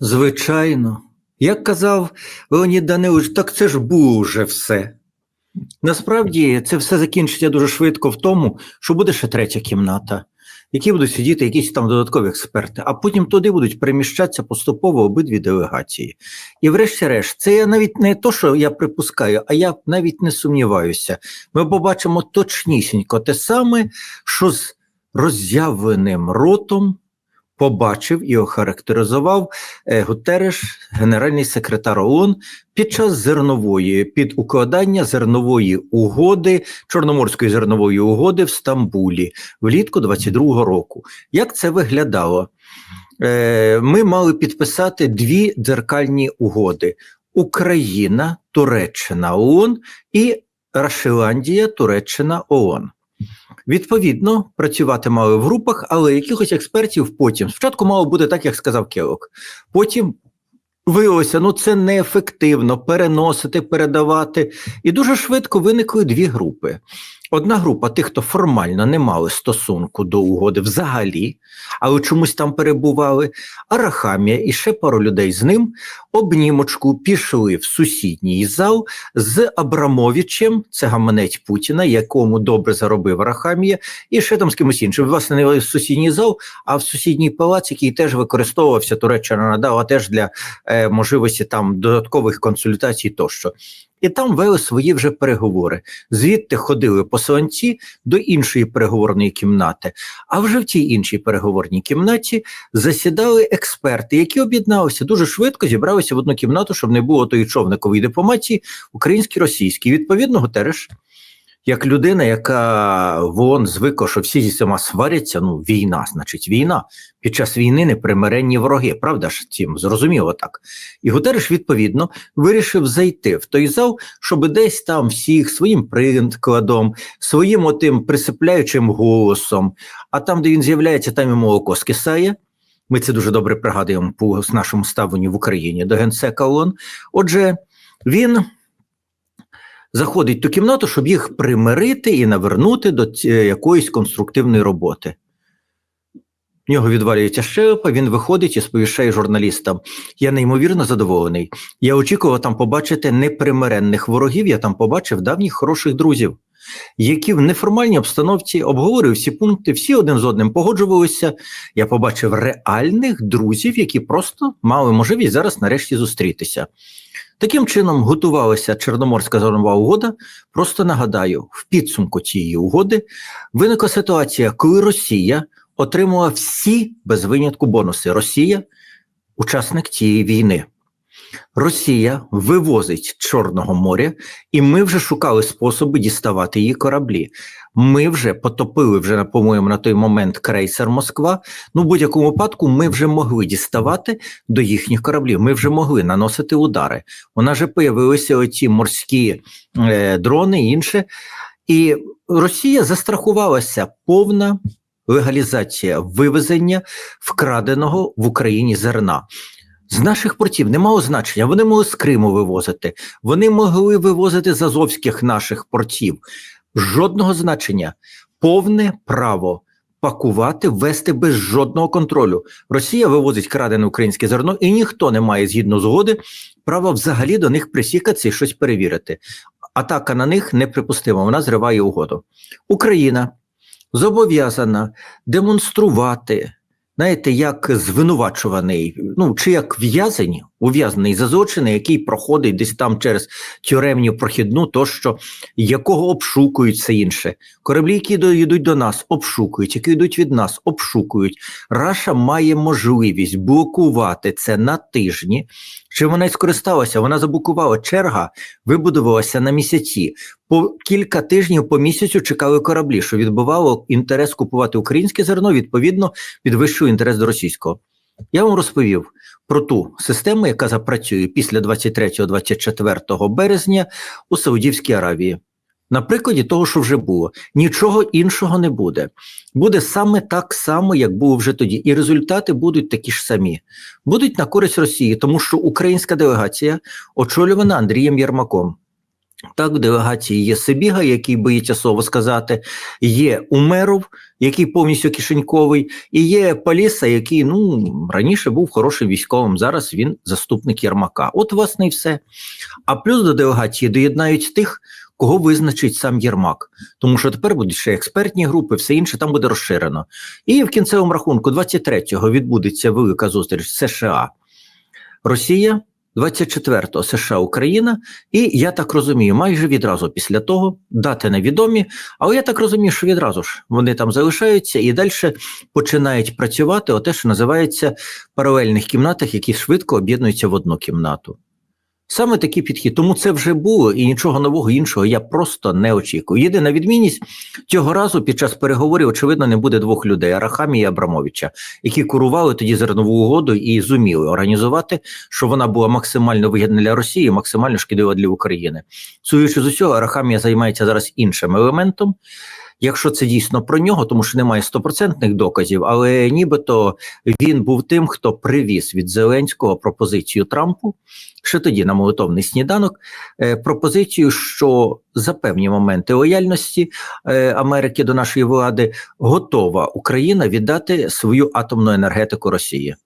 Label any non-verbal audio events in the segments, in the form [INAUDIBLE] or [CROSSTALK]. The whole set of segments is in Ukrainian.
Звичайно. Як казав Леонід Данилович, так це ж було вже все. Насправді це все закінчиться дуже швидко в тому, що буде ще третя кімната, в якій будуть сидіти якісь там додаткові експерти, а потім туди будуть переміщатися поступово обидві делегації. І врешті-решт, це я навіть не то, що я припускаю, а я навіть не сумніваюся. Ми побачимо точнісінько те саме, що з роззявленим ротом побачив і охарактеризував е, Гутереш, генеральний секретар ООН, під час зернової під укладання зернової угоди, Чорноморської зернової угоди в Стамбулі влітку 22-го року. Як це виглядало? Е, Ми мали підписати дві дзеркальні угоди: Україна, Туреччина ООН і Рашиландія, Туреччина ООН. Відповідно, працювати мали в групах, але якихось експертів потім. Спочатку мало бути так, як сказав Келок. Потім виявилося, ну це неефективно переносити, передавати. І дуже швидко виникли дві групи. Одна група тих, хто формально не мали стосунку до угоди взагалі, але чомусь там перебували. Арахамія і ще пару людей з ним обнімочку пішли в сусідній зал з Абрамовичем, це гаманець Путіна, якому добре заробив Арахамія, і ще там з кимось іншим. Власне, не в сусідній зал, а в сусідній палац, який теж використовувався Туреччина надала теж для е, можливості там додаткових консультацій тощо. І там вели свої вже переговори. Звідти ходили посланці до іншої переговорної кімнати. А вже в тій іншій переговорній кімнаті засідали експерти, які об'єдналися дуже швидко, зібралися в одну кімнату, щоб не було тої човникової дипломатії, українській російській. Відповідно, Гутереш як людина, яка вон звикла, що всі зі всіма сваряться, ну війна, значить, війна. Під час війни непримиренні вороги, правда ж цим зрозуміло так. І Гутереш, відповідно, вирішив зайти в той зал, щоб десь там всіх своїм прикладом, своїм отим присипляючим голосом, а там, де він з'являється, там і молоко скисає. Ми це дуже добре пригадуємо по нашому ставленні в Україні до генсека ООН. Отже, він заходить ту кімнату, щоб їх примирити і навернути до якоїсь конструктивної роботи. В нього відвалюється щелепа, він виходить і сповіщає журналістам. Я неймовірно задоволений. Я очікував там побачити непримиренних ворогів, я там побачив давніх хороших друзів, які в неформальній обстановці обговорили всі пункти, всі один з одним погоджувалися. Я побачив реальних друзів, які просто мали можливість зараз нарешті зустрітися. Таким чином готувалася Чорноморська зернова угода. Просто нагадаю, в підсумку цієї угоди виникла ситуація, коли Росія отримала всі без винятку бонуси. Росія учасник цієї війни. Росія вивозить Чорного моря, і ми вже шукали способи діставати її кораблі. Ми вже потопили вже по-моєму на той момент крейсер Москва. Ну, в будь-якому випадку, ми вже могли діставати до їхніх кораблів. Ми вже могли наносити удари. У нас появилися оці морські е, дрони інше. І Росія застрахувалася повна легалізація вивезення вкраденого в Україні зерна. З наших портів не мало значення. Вони могли з Криму вивозити, вони могли вивозити з азовських наших портів. Жодного значення, повне право пакувати, вести без жодного контролю. Росія вивозить крадене українське зерно, і ніхто не має згідно згоди права взагалі до них присікатися і щось перевірити. Атака на них неприпустима. Вона зриває угоду. Україна зобов'язана демонструвати знаєте, як звинувачуваний, ну чи як в'язень, ув'язнений за злочини, який проходить десь там через тюремню прохідну, тощо якого обшукують все інше. Кораблі, які йдуть до нас, обшукують, які йдуть від нас, обшукують. Раша має можливість блокувати це на тижні. Чи вона й скористалася? Вона заблокувала черга, вибудувалася на місяці. По кілька тижнів по місяцю чекали кораблі, що відбувало інтерес купувати українське зерно, відповідно, підвищує інтерес до російського. Я вам розповів про ту систему, яка запрацює після 23-24 березня у Саудівській Аравії. На прикладі того, що вже було, нічого іншого не буде. Буде саме так само, як було вже тоді, і результати будуть такі ж самі. Будуть на користь Росії, тому що українська делегація очолювана Андрієм Єрмаком. Так, в делегації є Сибіга, який боїться слово сказати, є Умеров, який повністю кишеньковий, і є Паліса, який ну раніше був хорошим військовим. Зараз він заступник Єрмака. От, власне, і все. А плюс до делегації доєднають тих, кого визначить сам Єрмак. Тому що тепер будуть ще експертні групи, все інше там буде розширено. І в кінцевому рахунку, 23-го, відбудеться велика зустріч США, Росія. 24-го США Україна, і я так розумію, майже відразу після того дати невідомі, але я так розумію, що відразу ж вони там залишаються і далі починають працювати оте, що називається паралельних кімнатах, які швидко об'єднуються в одну кімнату. Саме такий підхід. Тому це вже було і нічого нового іншого я просто не очікую. Єдина відмінність цього разу під час переговорів, очевидно, не буде двох людей Арахамі і Абрамовича, які курували тоді зернову угоду і зуміли організувати, що вона була максимально вигідна для Росії, максимально шкідлива для України. Судячи з усього, Арахамія займається зараз іншим елементом. Якщо це дійсно про нього, тому що немає стопроцентних доказів, але нібито він був тим, хто привіз від Зеленського пропозицію Трампу ще тоді на молитовний сніданок, е, пропозицію, що за певні моменти лояльності е, Америки до нашої влади готова Україна віддати свою атомну енергетику Росії.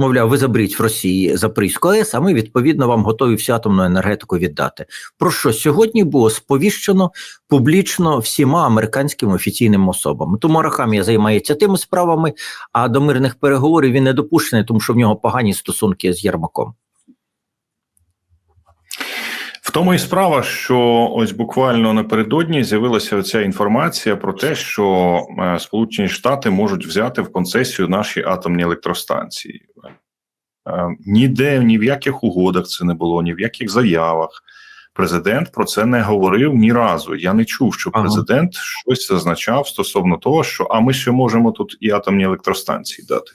Мовляв, ви заберіть в Росії Запорізьку АЕС, а ми відповідно вам готові всю атомну енергетику віддати. Про що сьогодні було сповіщено публічно всіма американськими офіційними особами. Тому Арахамія займається тими справами, а до мирних переговорів він не допущений, тому що в нього погані стосунки з Єрмаком. В тому і справа, що ось буквально напередодні з'явилася ця інформація про те, що е, Сполучені Штати можуть взяти в концесію наші атомні електростанції. Е, ніде ні в яких угодах це не було, ні в яких заявах. Президент про це не говорив ні разу. Я не чув, що Ага. президент щось зазначав стосовно того, що а ми ще можемо тут і атомні електростанції дати.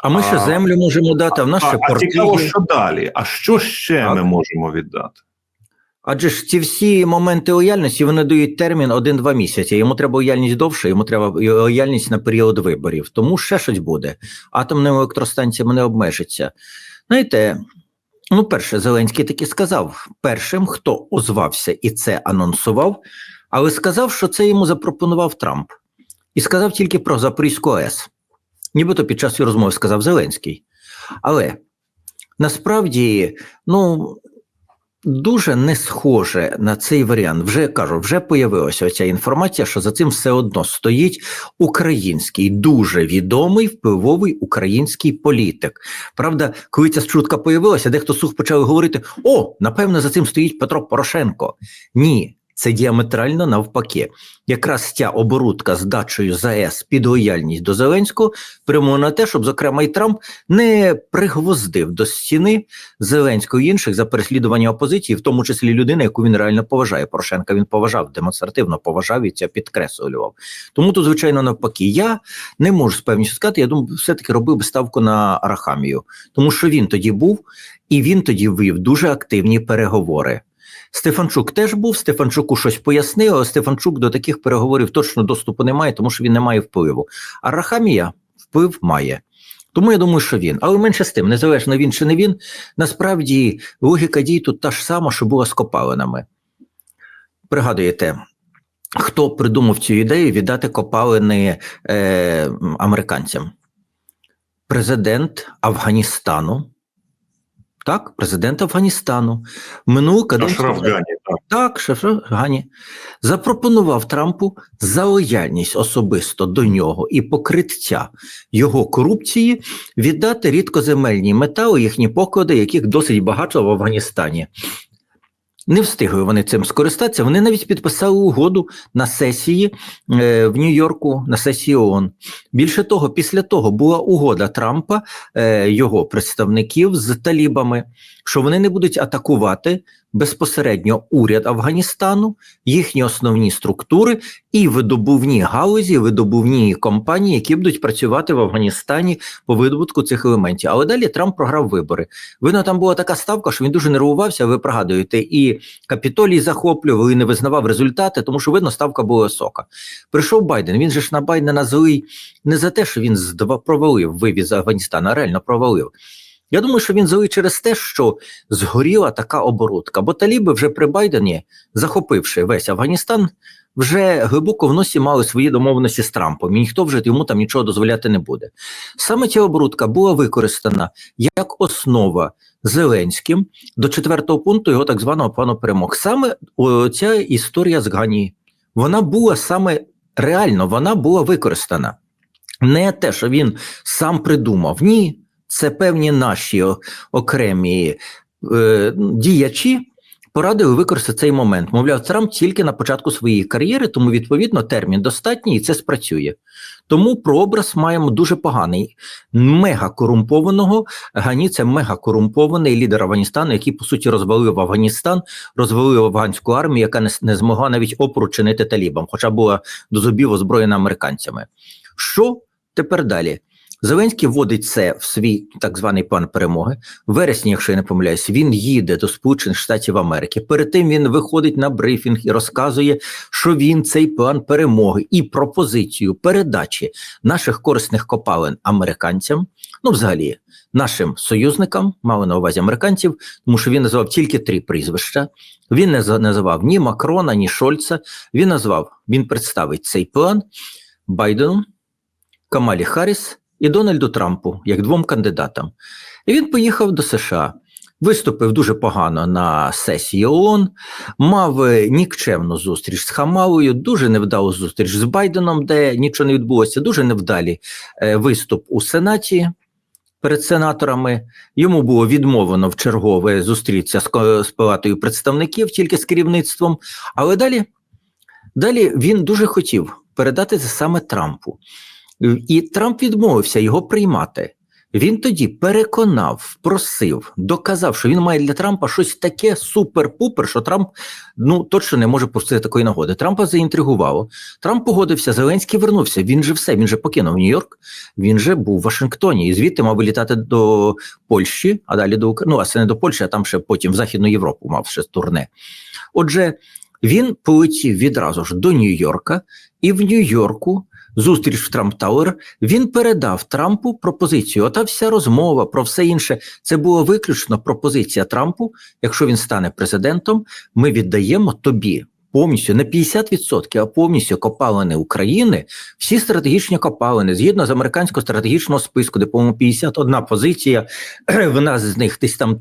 А ми ще А- землю можемо дати, а в нас ще а, а цікаво, що далі? А що ще Так. ми можемо віддати? Адже ж ці всі моменти лояльності вони дають термін один-два місяці. Йому треба лояльність довше, йому треба лояльність на період виборів. Тому ще щось буде. Атомними електростанціями не обмежиться. Знаєте, ну, перше, Зеленський таки сказав першим, хто озвався і це анонсував, але сказав, що це йому запропонував Трамп. І сказав тільки про Запорізьку АЕС. Нібито під час розмови сказав Зеленський. Але насправді, ну. Дуже не схоже на цей варіант. Вже кажу, вже появилася оця інформація, що за цим все одно стоїть український, дуже відомий впливовий український політик. Правда, коли ця чутка появилася, дехто сух почали говорити: о, напевно, за цим стоїть Петро Порошенко. Ні. Це діаметрально навпаки. Якраз ця оборудка з дачею ЗАЕС під лояльність до Зеленського прямо на те, щоб, зокрема, і Трамп не пригвоздив до стіни Зеленського і інших за переслідування опозиції, в тому числі людини, яку він реально поважає. Порошенка він поважав, демонстративно поважав і це підкреслював. Тому тут, звичайно, навпаки, я не можу з певністю сказати. Я думаю, все-таки робив би ставку на Арахамію, тому що він тоді був і він тоді вів дуже активні переговори. Стефанчук теж був, Стефанчуку щось пояснив, але Стефанчук до таких переговорів точно доступу не має, тому що він не має впливу. А Рахамія вплив має. Тому я думаю, що він. Але менше з тим, незалежно він чи не він, насправді логіка дій тут та ж сама, що була з копалинами. Пригадуєте, хто придумав цю ідею віддати копалини е, американцям? Президент Афганістану. Так, президент Афганістану. Минулу каденцію. Гані, так. Так, Гані запропонував Трампу за лояльність особисто до нього і покриття його корупції віддати рідкоземельні метали, їхні поклади, яких досить багато в Афганістані. Не встигли вони цим скористатися. Вони навіть підписали угоду на сесії е, в Нью-Йорку, на сесії ООН. Більше того, після того була угода Трампа, е, його представників з талібами, що вони не будуть атакувати безпосередньо уряд Афганістану, їхні основні структури і видобувні галузі, видобувні компанії, які будуть працювати в Афганістані по видобутку цих елементів. Але далі Трамп програв вибори. Видно, там була така ставка, що він дуже нервувався. Ви пригадуєте, і капітолій захоплював, і не визнавав результати, тому що видно, ставка була висока. Прийшов Байден. Він же ж на Байдена злий не за те, що він здава- провалив вивіз Афганістана, а реально провалив. Я думаю, що він злий через те, що згоріла така оборудка. Бо таліби вже при Байдені, захопивши весь Афганістан, вже глибоко в носі мали свої домовленості з Трампом, і ніхто вже йому там нічого дозволяти не буде. Саме ця оборудка була використана як основа Зеленським до четвертого пункту його так званого плану перемог. Саме ця історія з Гані, вона була саме реально, вона була використана. Не те, що він сам придумав. Ні, це певні наші окремі е, діячі порадили використати цей момент. Мовляв, Трамп тільки на початку своєї кар'єри, тому відповідно термін достатній і це спрацює. Тому прообраз маємо дуже поганий. Мега корумпованого Гані це мега корумпований лідер Афганістану, який по суті розвалив Афганістан, розвалив афганську армію, яка не, не змогла навіть опору чинити талібам, хоча була до зубів озброєна американцями. Що тепер далі? Зеленський вводить це в свій так званий план перемоги. В вересні, якщо я не помиляюсь, він їде до Сполучених Штатів Америки. Перед тим він виходить на брифінг і розказує, що він цей план перемоги і пропозицію передачі наших корисних копалин американцям, ну взагалі нашим союзникам, мали на увазі американців, тому що він назвав тільки три прізвища. Він не називав ні Макрона, ні Шольца. Він назвав, він представить цей план Байдену, Камалі Харріс і Дональду Трампу як двом кандидатам. І він поїхав до США. Виступив дуже погано на сесії ООН, мав е, нікчемну зустріч з Хамалою, дуже невдалу зустріч з Байденом, де нічого не відбулося, дуже невдалі е, виступ у Сенаті перед сенаторами. Йому було відмовлено в чергове зустрітися з, палатою представників тільки з керівництвом. Але далі, далі він дуже хотів передати це саме Трампу. І Трамп відмовився його приймати. Він тоді переконав, просив, доказав, що він має для Трампа щось таке супер-пупер, що Трамп ну точно не може пустити такої нагоди. Трампа заінтригувало. Трамп погодився, Зеленський вернувся. Він же все, він же покинув Нью-Йорк, він же був в Вашингтоні, і звідти мав вилітати до Польщі, а далі до України. Ну, а це не до Польщі, а там ще потім в Західну Європу мав ще турне. Отже, він полетів відразу ж до Нью-Йорка, і в Нью-Йорку зустріч в Трамп Тауер, він передав Трампу пропозицію. Ота вся розмова про все інше. Це була виключно пропозиція Трампу. Якщо він стане президентом, ми віддаємо тобі повністю не 50%, а повністю копалини України, всі стратегічні копалини, згідно з американського стратегічного списку, де по-моєму 51 позиція. [CLEARS THROAT] В нас з них десь там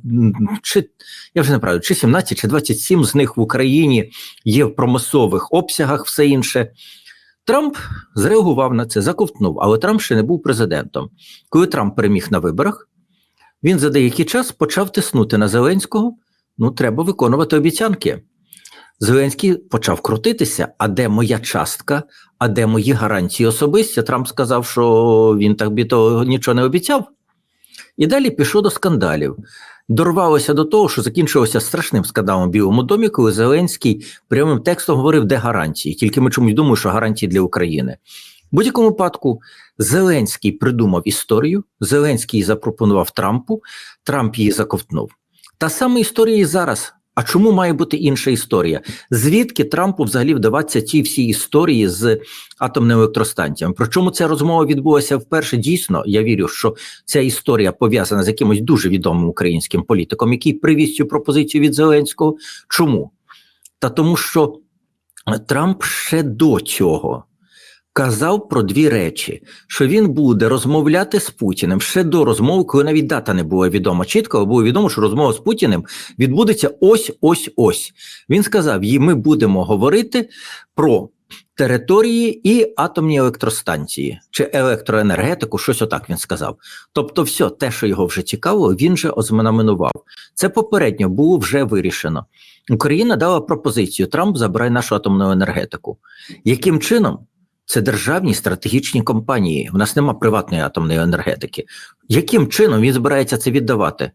чи я вже не правда, чи 17, чи 27 з них в Україні є в промислових обсягах, все інше. Трамп зреагував на це, заковтнув, але Трамп ще не був президентом. Коли Трамп переміг на виборах, він за деякий час почав тиснути на Зеленського. Ну, треба виконувати обіцянки. Зеленський почав крутитися. А де моя частка? А де мої гарантії особисті? Трамп сказав, що він так би того нічого не обіцяв. І далі пішов до скандалів. Дорвалося до того, що закінчилося страшним скандалом в Білому домі, коли Зеленський прямим текстом говорив, де гарантії. Тільки ми чомусь думаємо, що гарантії для України. В будь-якому випадку Зеленський придумав історію, Зеленський запропонував Трампу, Трамп її заковтнув. Та сама історія і зараз. А чому має бути інша історія? Звідки Трампу взагалі вдаватися ті всі історії з атомними електростанціями? Причому ця розмова відбулася вперше дійсно. Я вірю, що ця історія пов'язана з якимось дуже відомим українським політиком, який привіз цю пропозицію від Зеленського. Чому? Та тому, що Трамп ще до цього казав про дві речі: що він буде розмовляти з Путіним ще до розмови, коли навіть дата не була відома чітко, було відомо, що розмова з Путіним відбудеться ось ось ось. Він сказав: їй ми будемо говорити про території і атомні електростанції чи електроенергетику, щось отак він сказав. Тобто, все те, що його вже цікавило, він вже ознаменував. Це попередньо було вже вирішено. Україна дала пропозицію: Трамп забирає нашу атомну енергетику. Яким чином? Це державні стратегічні компанії. У нас нема приватної атомної енергетики. Яким чином він збирається це віддавати?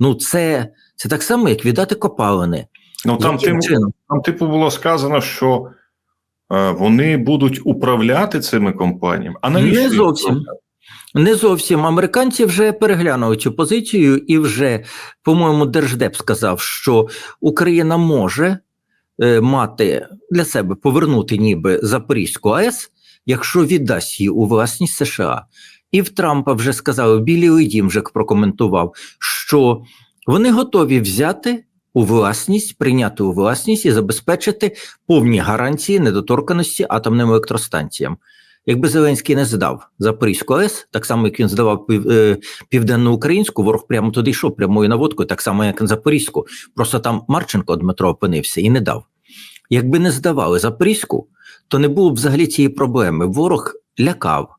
Ну, це, це так само, як віддати копалини. Ну там тим, там, типу, було сказано, що е, вони будуть управляти цими компаніями. А навіщо Не зовсім. Не зовсім американці вже переглянули цю позицію, і вже, по-моєму, Держдеп сказав, що Україна може мати для себе повернути ніби Запорізьку АЕС, якщо віддасть її у власність США. і в Трампа вже сказали, Білий Дім вже прокоментував, що вони готові взяти у власність, прийняти у власність і забезпечити повні гарантії недоторканості атомним електростанціям. Якби Зеленський не здав Запорізьку АЕС, так само як він здавав е, південноукраїнську, ворог прямо туди йшов прямою наводкою, так само як на Запорізьку. Просто там Марченко Дмитро опинився і не дав. Якби не здавали Запорізьку, то не було б взагалі цієї проблеми. Ворог лякав.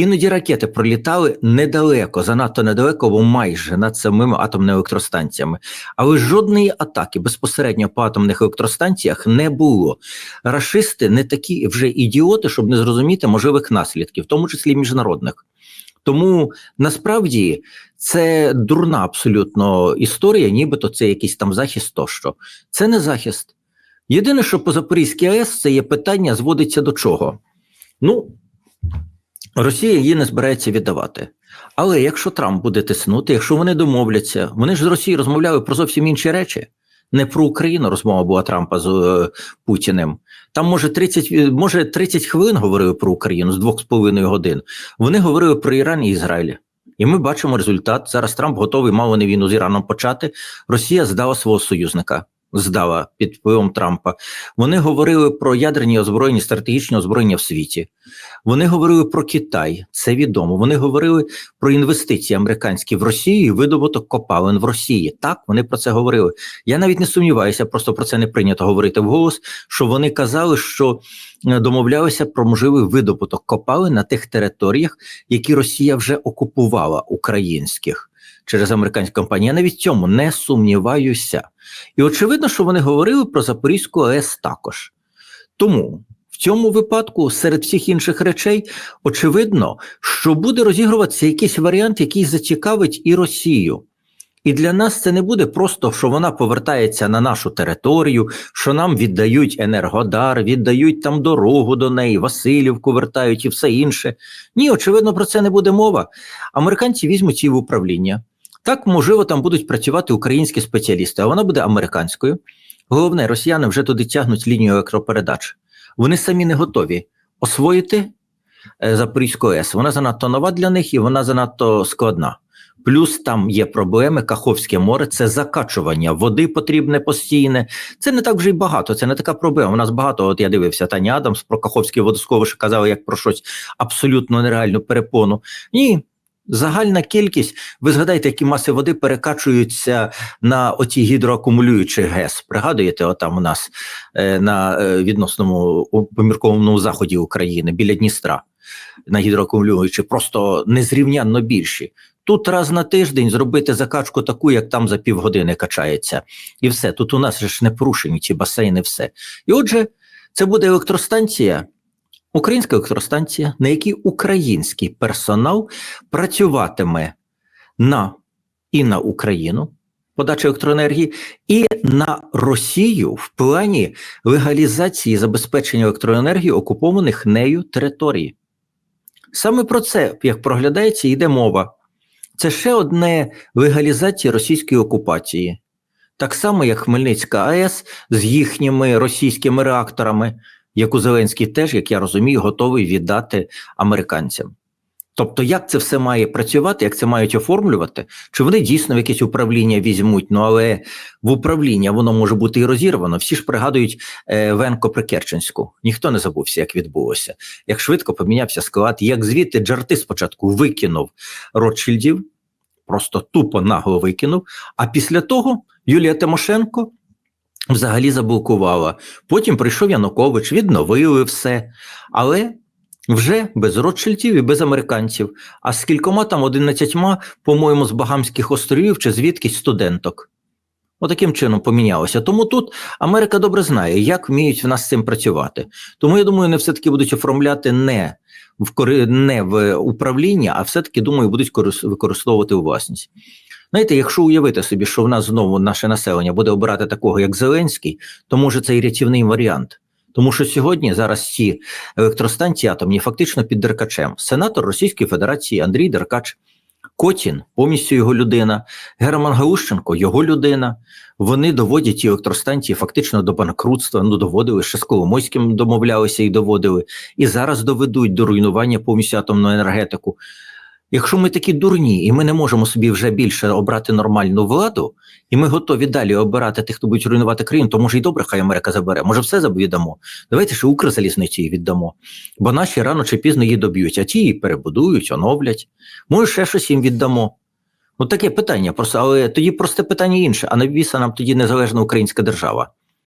Іноді ракети пролітали недалеко, занадто недалеко, або майже над самими атомними електростанціями. Але жодної атаки безпосередньо по атомних електростанціях не було. Рашисти не такі вже ідіоти, щоб не зрозуміти можливих наслідків, в тому числі міжнародних. Тому насправді це дурна абсолютно історія, нібито це якийсь там захист тощо. Це не захист. Єдине, що по Запорізькій АЕС це є питання, зводиться до чого. Ну, Росія її не збирається віддавати. Але якщо Трамп буде тиснути, якщо вони домовляться, вони ж з Росією розмовляли про зовсім інші речі. Не про Україну розмова була Трампа з е, Путіним. Там, може, 30, е, може, 30 хвилин говорили про Україну з двох з половиною годин. Вони говорили про Іран і Ізраїль. І ми бачимо результат. Зараз Трамп готовий мало не війну з Іраном почати. Росія здала свого союзника, здала під впливом Трампа. Вони говорили про ядерні озброєння, стратегічні озброєння в світі. Вони говорили про Китай, це відомо. Вони говорили про інвестиції американські в Росію і видобуток копалин в Росії. Так, вони про це говорили. Я навіть не сумніваюся, просто про це не прийнято говорити вголос. Що вони казали, що е, домовлялися про можливий видобуток копалин на тих територіях, які Росія вже окупувала українських через американські компанії. Я навіть в цьому не сумніваюся. І очевидно, що вони говорили про Запорізьку АЕС також. Тому в цьому випадку, серед всіх інших речей, очевидно, що буде розігруватися якийсь варіант, який зацікавить і Росію. І для нас це не буде просто, що вона повертається на нашу територію, що нам віддають енергодар, віддають там дорогу до неї, Васильівку вертають і все інше. Ні, очевидно, про це не буде мова. Американці візьмуть її в управління. Так, можливо, там будуть працювати українські спеціалісти, а вона буде американською. Головне, росіяни вже туди тягнуть лінію електропередач. Вони самі не готові освоїти е, Запорізьку АЕС. Вона занадто нова для них і вона занадто складна. Плюс там є проблеми, Каховське море це закачування води потрібне постійне. Це не так вже й багато, це не така проблема. У нас багато, от я дивився, Таня Адамс про Каховське водосховище казали як про щось абсолютно нереальну перепону. Ні, загальна кількість, ви згадайте, які маси води перекачуються на оті гідроакумулюючі ГЕС. Пригадуєте, отам у нас е, на е, відносному у поміркованому заході України біля Дністра на гідроакумулюючі, просто незрівнянно більші. Тут раз на тиждень зробити закачку таку, як там за півгодини качається, і все. Тут у нас ж не порушені ці басейни, все. І отже, це буде електростанція, українська електростанція, на якій український персонал працюватиме на і на Україну. Подача електроенергії і на Росію в плані легалізації забезпечення електроенергії окупованих нею територій. Саме про це, як проглядається, йде мова. Це ще одне легалізація російської окупації, так само, як Хмельницька АЕС з їхніми російськими реакторами, яку Зеленський теж, як я розумію, готовий віддати американцям. Тобто, як це все має працювати, як це мають оформлювати, чи вони дійсно в якесь управління візьмуть, ну але в управління воно може бути і розірвано. Всі ж пригадують е, Венко Прикерченську. Ніхто не забувся, як відбулося, як швидко помінявся склад, як звідти Джарти спочатку викинув Ротшильдів, просто тупо нагло викинув. А після того Юлія Тимошенко взагалі заблокувала. Потім прийшов Янукович, відновили все. Але вже без Ротшильдів і без американців, а з кількома там одинадцятьма, по-моєму, з Багамських островів чи звідкись студенток. Отаким чином помінялося. Тому тут Америка добре знає, як вміють в нас з цим працювати. Тому я думаю, вони все-таки будуть оформляти не в кори... не в управління, а все-таки думаю, будуть корис... використовувати у власність. Знаєте, якщо уявити собі, що в нас знову наше населення буде обирати такого, як Зеленський, то може це і рятівний варіант. Тому що сьогодні зараз ці електростанції атомні фактично під Деркачем. Сенатор Російської Федерації Андрій Деркач, Котін, повністю його людина, Герман Гаущенко, його людина. Вони доводять ті електростанції фактично до банкрутства. Ну доводили ще з Коломойським домовлялися і доводили, і зараз доведуть до руйнування повністю атомну енергетику. Якщо ми такі дурні, і ми не можемо собі вже більше обрати нормальну владу, і ми готові далі обирати тих, хто буде руйнувати країну, то може і добре, хай Америка забере. Може, все віддамо. Давайте ще Укрзалізницю її віддамо. Бо наші рано чи пізно її доб'ють, а ті її перебудують, оновлять. Може, ще щось їм віддамо. От таке питання, просто, але тоді просте питання інше. А навіса нам тоді незалежна українська держава?